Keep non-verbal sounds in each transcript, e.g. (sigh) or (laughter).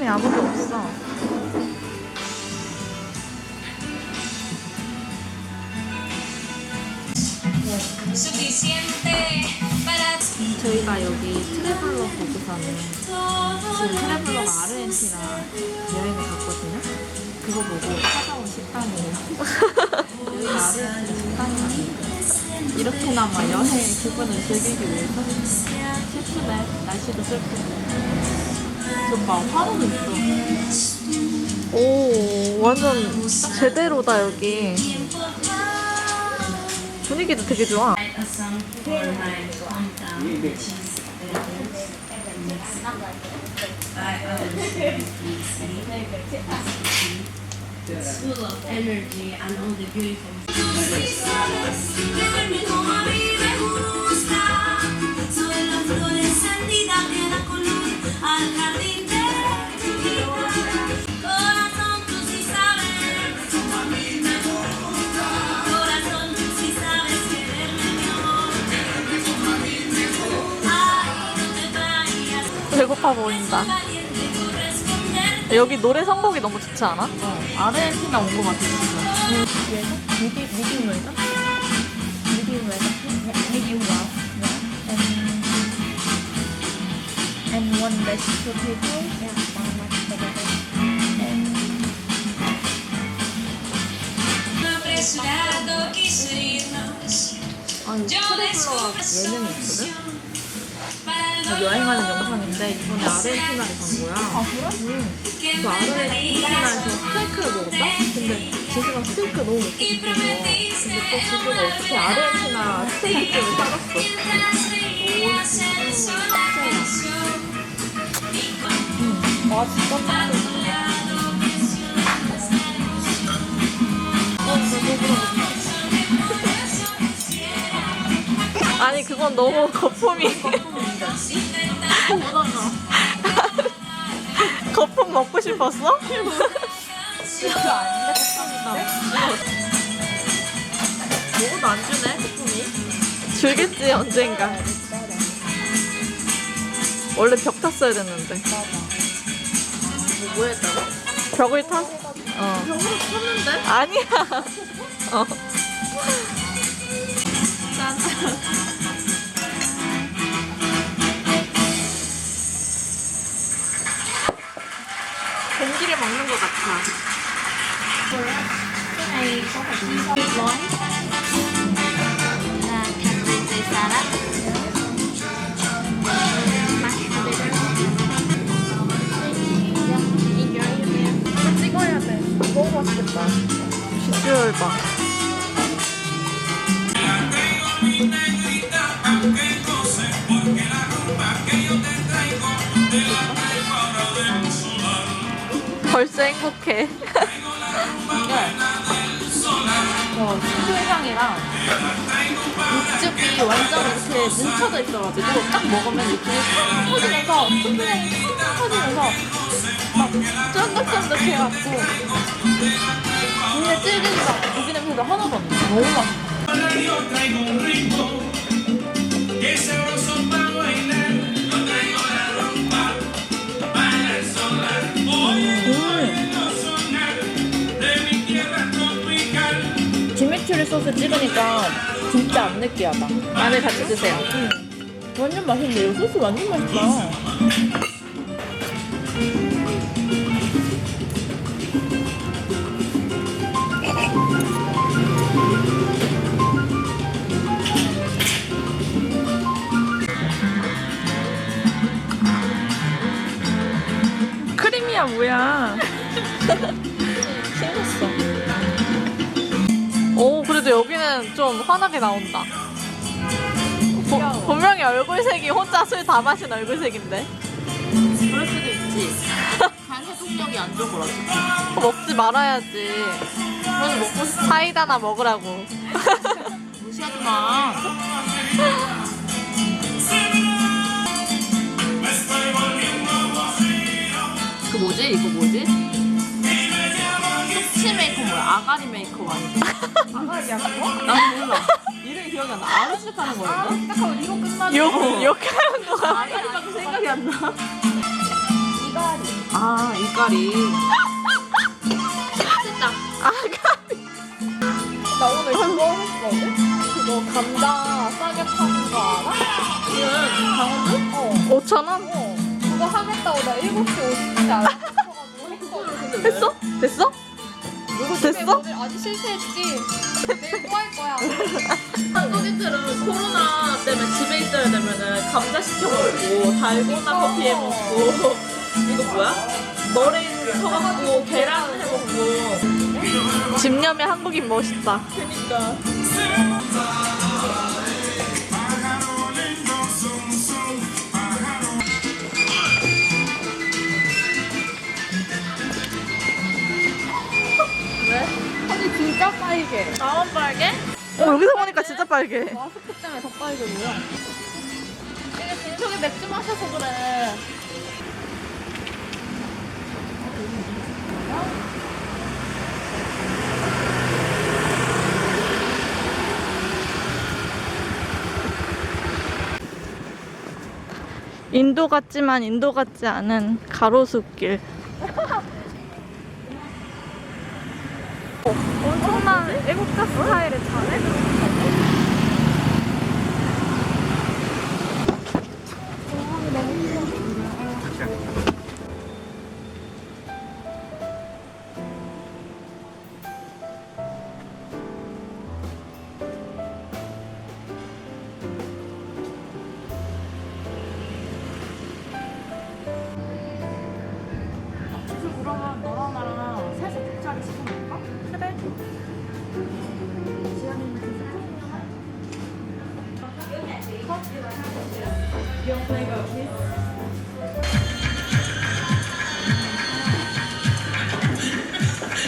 사람이 아무도 없어. 음, 저희가 여기 트래블러 보고서는 지금 트래블러가 아르헨티나 여행을 갔거든요. 그거 보고 찾아온 식당이에요. 여기가 아르헨티나 식당이에요. 이렇게나마 여행 기분을 즐기기 위해서 셰프네 날씨도 셰프. 화로도 있어. 오 완전 제대로다 여기. 분위기도 되게 좋아. Corresponder. 여기 노래 선곡이 너무 좋지 않아? 어, 아르헨티나 온 것 같아, 진짜. 미디, 미디움 웰다? 미디움 웰다? 미디움 와. And one mashed potato? Yeah, one mashed potato. Apresurado quise irnos. 아, 이거 Yo 트래블러 descubro 예능이 있거든? 저 여행하는 영상인데 이번에 아르헨티나를 간 거야. 아, 그래? que 그 아르헨티나에서. 스테이크를 먹었다? 근데 지수가 스테이크 너무 먹고 싶어서 근데 또 지수가 어떻게 아르헨티나 스테이크를 사갔어. Veías el sol apareció. 아 진짜 깜짝이 아니 그건 너무 거품이 거품 먹고 싶었어? 먹어도 안 주네 거품이 줄겠지 언젠가 원래 벽 탔어야 됐는데 뭐 했다고? 벽을 탔? 어 벽을 탔는데? 아니야 (laughs) 어공 먹는 것 같아. 찍어야 돼. 너무 맛있겠다. 비주얼 봐. 벌써 행복해. 어, 수술향이랑 육즙이 완전 이렇게 뭉쳐져 있어가지고 딱 먹으면 이렇게 팍 터지면서 수술향이 팍 터지면서 막 쫀득쫀득해갖고 눈에 찔기지가 고기 냄새도 하나도 안 나. 너무 맛있어. 김치리 소스 찍으니까 진짜 안 느끼하다. 마늘 같이 드세요. 완전 이 소스 완전 맛있다. 크림이야 뭐야? (laughs) 좀 환하게 나온다. 보- 분명히 얼굴색이 혼자 술 다 마신 얼굴색인데 그럴 수도 있지. 간 해독력이 안 좋은 거라서. 먹지 말아야지. 그래서 먹고 싶어. 사이다나 먹으라고. (laughs) 무시하지 마. 그 뭐지? 이거 뭐지? 아가리 메이커 아니야? 아가리야 그거? 난 몰라. 이름이 기억이 안 나. 아르식 하는 거였나? 딱 하고 이거 끝나는 욕 욕하는 거. 아가리밖에 생각이 안 나. 이가리. 아 이가리. 됐다. 아가. 나 오늘 그거 했거든? 그거 너 감자 싸게 파는 거 알아? 이건 강원도? 어. 5천 원? 어. 그거 하겠다고 나 7시 50분에 알람 맞춰가지고 했거든. 했어? 됐어? 됐어? 오늘 아직 실패했지. 내일 또 할 거야. (laughs) 한국인들은 코로나 때문에 집에 있어야 되면은 감자 시켜 먹고 달고나 커피 해 먹고 이거 뭐야? 머랭 쳐갖고 계란 해 먹고 집념의 한국인 멋있다. 그니까. 진짜 빨개. 나만 빨개? 어, 여기서 보니까 진짜 빨개. 마스크 때문에 더 빨개 보여. 이게 빈속에 맥주 마셔서 그래. 인도 같지만 인도 같지 않은 가로수길. (laughs) 애국가 스타일의 차네.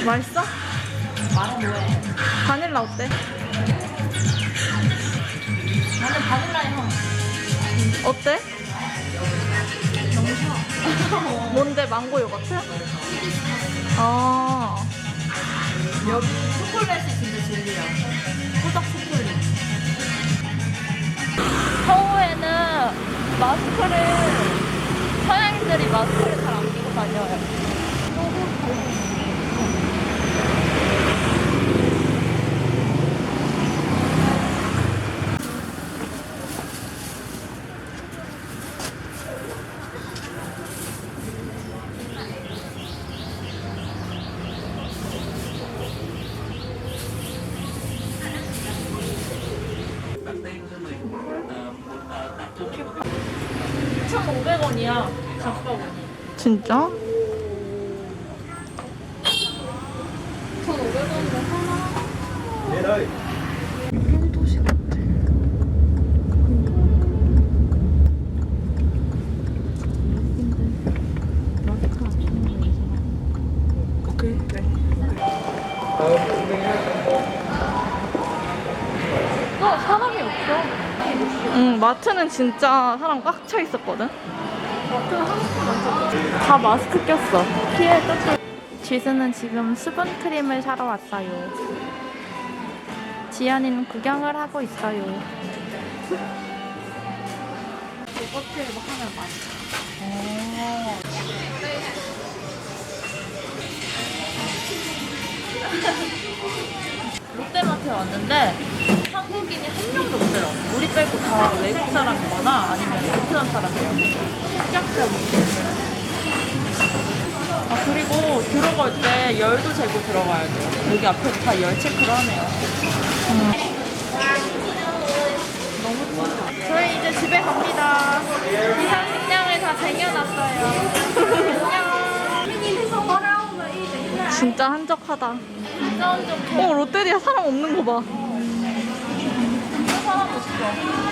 맛있어? 말은 뭐해? 바닐라 어때? 나는 바닐라에 향. 어때? 너무 싫어. 뭔데 망고 요거트? 아. 여기 초콜릿이 진짜 진리야. 꾸덕 초콜릿. 서울에는 마스크를 서양인들이 마스크를 잘 안 끼고 다녀요. 천오백 원이야 장바구니. 진짜? 1,500원이면 하나. 어, 사람이 없어. 응, 마트는 진짜 사람 꽉 차 있었거든. 다 마스크 꼈어. 피해 떴어. 지수는 지금 수분 크림을 사러 왔어요. 지연이는 구경을 하고 있어요. 요거트에 뭐 하면 맛있어. 롯데마트에 왔는데 한국인이 한 명도 없어요. 우리 빼고 다 외국 사람이거나 아니면 베트남 사람이에요. 아 그리고 들어갈 때 열도 재고 들어가야 돼요. 여기 앞에 다 열 체크를 하네요. 너무 좋다. 저희 이제 집에 갑니다. 비상식량을 다 쟁여놨어요. 안녕. 진짜 한적하다. 어 롯데리아 사람 없는 거 봐. 사람 없어.